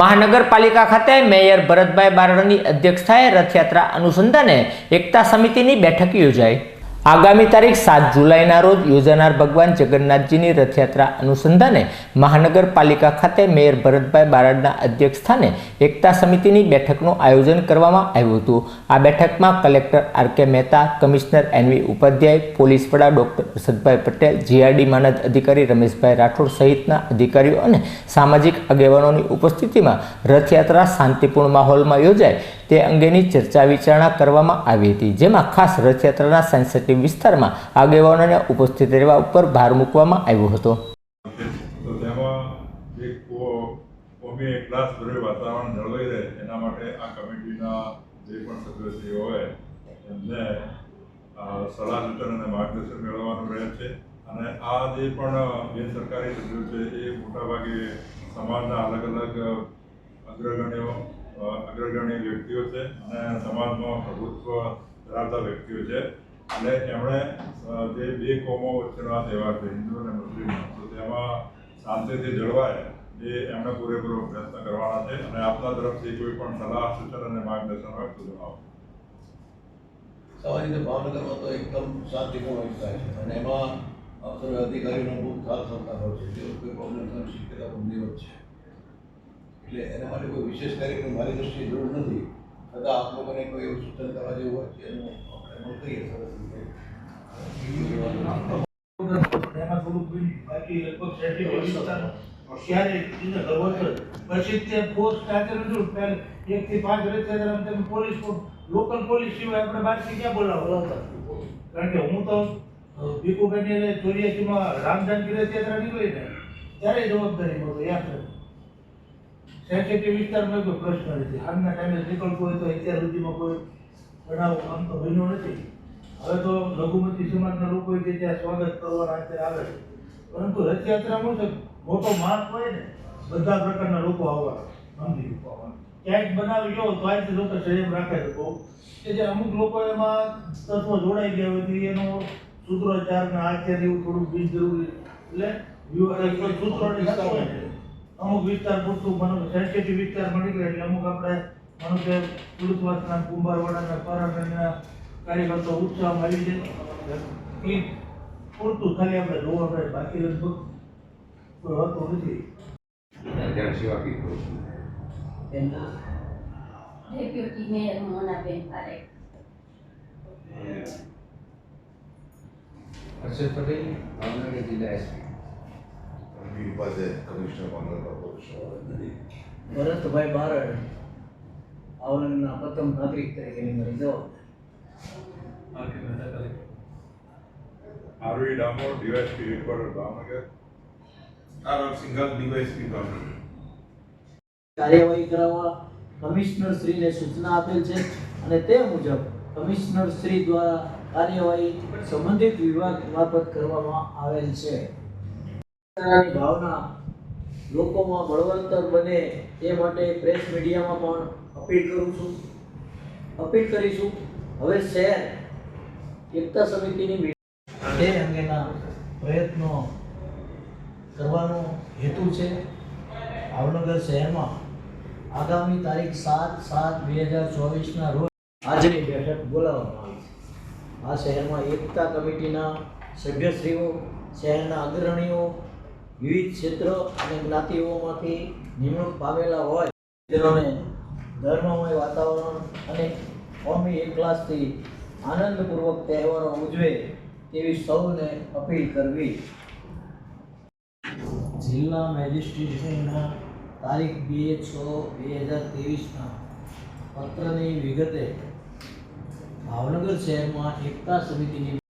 મહાનગરપાલિકા ખાતે મેયર ભરતભાઈ બારડની અધ્યક્ષતાએ રથયાત્રા અનુસંધાને એકતા સમિતિની બેઠક યોજાઈ. આગામી તારીખ સાત જુલાઈના રોજ યોજાનાર ભગવાન જગન્નાથજીની રથયાત્રા અનુસંધાને મહાનગરપાલિકા ખાતે મેયર ભરતભાઈ બારડના અધ્યક્ષસ્થાને એકતા સમિતિની બેઠકનું આયોજન કરવામાં આવ્યું હતું. આ બેઠકમાં collector R K Mehta, commissioner NV Upadhyay, police વડા ડોક્ટર અરશદભાઈ પટેલ, જીઆરડી માનદ અધિકારી રમેશભાઈ રાઠોડ સહિતના અધિકારીઓ અને સામાજિક આગેવાનોની ઉપસ્થિતિમાં રથયાત્રા શાંતિપૂર્ણ માહોલમાં યોજાય. તે અંગેની ચર્ચા વિચારણા કરવામાં આવી હતી, જેમાં ખાસ રથયાત્રાના સેન્સિટિવ વિસ્તારમાં આગેવાનોને ઉપસ્થિત રહેવા ઉપર ભાર મૂકવામાં આવ્યો હતો. તો તેમાં એક કોમી ક્લાસ ભર્યું વાતાવરણ જળવાઈ રહે, એના માટે આ કમિટીના જે પણ સદસ્યો હોય, એમને સલાહ સૂચન અને માર્ગદર્શન મેળવવાનું રહે છે. અને આ જે પણ બિન સરકારી સભ્યો છે, એ મોટાભાગે સમાજના અલગ અલગ અગ્રગણ્યો અગ્રગણ્ય વ્યક્તિઓ છે અને સમાજમાં પ્રભુત્વ ધરાવતા વ્યક્તિઓ છે. એટલે એમણે જે બે કોમો વચ્ચેનો આ તહેવાર છે, હિન્દુ અને મુસ્લિમ, તો તેમાં શાંતિથી જળવાય એ એમણે પૂરેપૂરો પ્રયત્ન કરવાના છે. અને આપના તરફથી કોઈ પણ સલાહ, સૂચન અને માર્ગદર્શન હોય તો જણાવો. સામાન્ય રીતે ભાવનગરમાં તો એકદમ શાંતિપૂર્ણ વિસ્તાર છે. અને એમાં અફસર અધિકારીનો ખૂબ ખાસ સત્તા હોય છે. જે કોઈ પ્રોબ્લેમ શક્યતા નહીવત છે. એટલે એના માટે કોઈ વિશેષ કાર્યક્રમ મારી દ્રષ્ટિએ જરૂર નથી. છતાં આપ લોકોને કોઈ એવું સૂચન કરવા જેવું હોય છે. એનું આપણે અમલ કરીએ સરસ કારણ કે હું તો ભીખુભાઈ ને ચોર્યાસીમાં રામજાનકી રથયાત્રા નીકળી ને ત્યારે જવાબદારી મળતો યાદ રહે સેન્સિટિવ વિસ્તારમાં કોઈ પ્રશ્ન નથી. હાલના ટાઈમે નીકળતું હોય તો અત્યાર સુધીમાં કોઈ બનાવ આમ તો બન્યો નથી. હવે તો લઘુમતી સમાજના લોકો જે ત્યાં સ્વાગત કરવાના અત્યારે આવે છે. પરંતુ રથયાત્રામાં છે? મોટો માર્ગ હોય ને, બધા પ્રકારના લોકો આવવાના. મંદિર લોકો આવવાના. ક્યાંક બનાવી ગયો તો આજથી લોકો સંયમ રાખે છે બહુ કે જે અમુક લોકો એમાં તત્વો જોડાઈ ગયા હોય એનો સૂત્રોચ્ચાર ને આચાર્ય એવું થોડું બીજ જરૂરી એટલે વ્યૂહ અમુક વિસ્તાર પૂરતું મને સેન્સિટિવ વિસ્તારમાં નીકળે એટલે અમુક આપણે માનો કે પુરુષવાસના કુંભારવાડાના પરાના કાર્યકર્તા ઉત્સાહમાં આવી જાય એ પૂરતું ખાલી આપણે જોવા મળે બાકી લગભગ કોઈ હોતું નથી. જન સેવા બી કરું છું? Deputy mayor Monaben Parekh. Harshad Patel Bhavnagar જિલ્લા એસપી એમની ઉપાધ્યાય કમિશનર ભાવનગર કોર્પોરેશન ભરતભાઈ બારડ આવલણના પ્રથમ નાગરિક તરીકેની મારી જવાબદારી RV Damor DySP headquarter Bhavnagar R single DySP Bhavnagar કાર્યવાહી કરાવવા કમિશનર શ્રીને સૂચના આપેલ છે અને તે મુજબ કમિશનર શ્રી દ્વારા કાર્યવાહી સંબંધિત વિભાગ મારફત કરવામાં આવેલ છે. ભાવના લોકોમાં બળવંતર બને તે માટે પ્રેસ મીડિયામાં પણ અપીલ કરું છું. અપીલ કરીશું હવે શહેર, એકતા સમિતિની તે અંગેના પ્રયત્નો કરવાનો હેતુ છે. ભાવનગર શહેરમાં આગામી તારીખ સાત સાત બે હજાર ચોવીસના રોજ આજની બેઠક બોલાવવામાં આવી છે. આ શહેરમાં એકતા કમિટીના સભ્યશ્રીઓ, શહેરના અગ્રણીઓ વિવિધ ક્ષેત્ર અને જ્ઞાતિઓમાંથી નિમણૂક પામેલા હોય, તેઓને ધર્મમય વાતાવરણ અને કોમી એકલાસથી આનંદપૂર્વક તહેવારો ઉજવે તેવી સૌને અપીલ કરવી. જિલ્લા મેજિસ્ટ્રેટના તારીખ બે છ બે હજાર ત્રેવીસના પત્રની વિગતે ભાવનગર શહેરમાં એકતા સમિતિની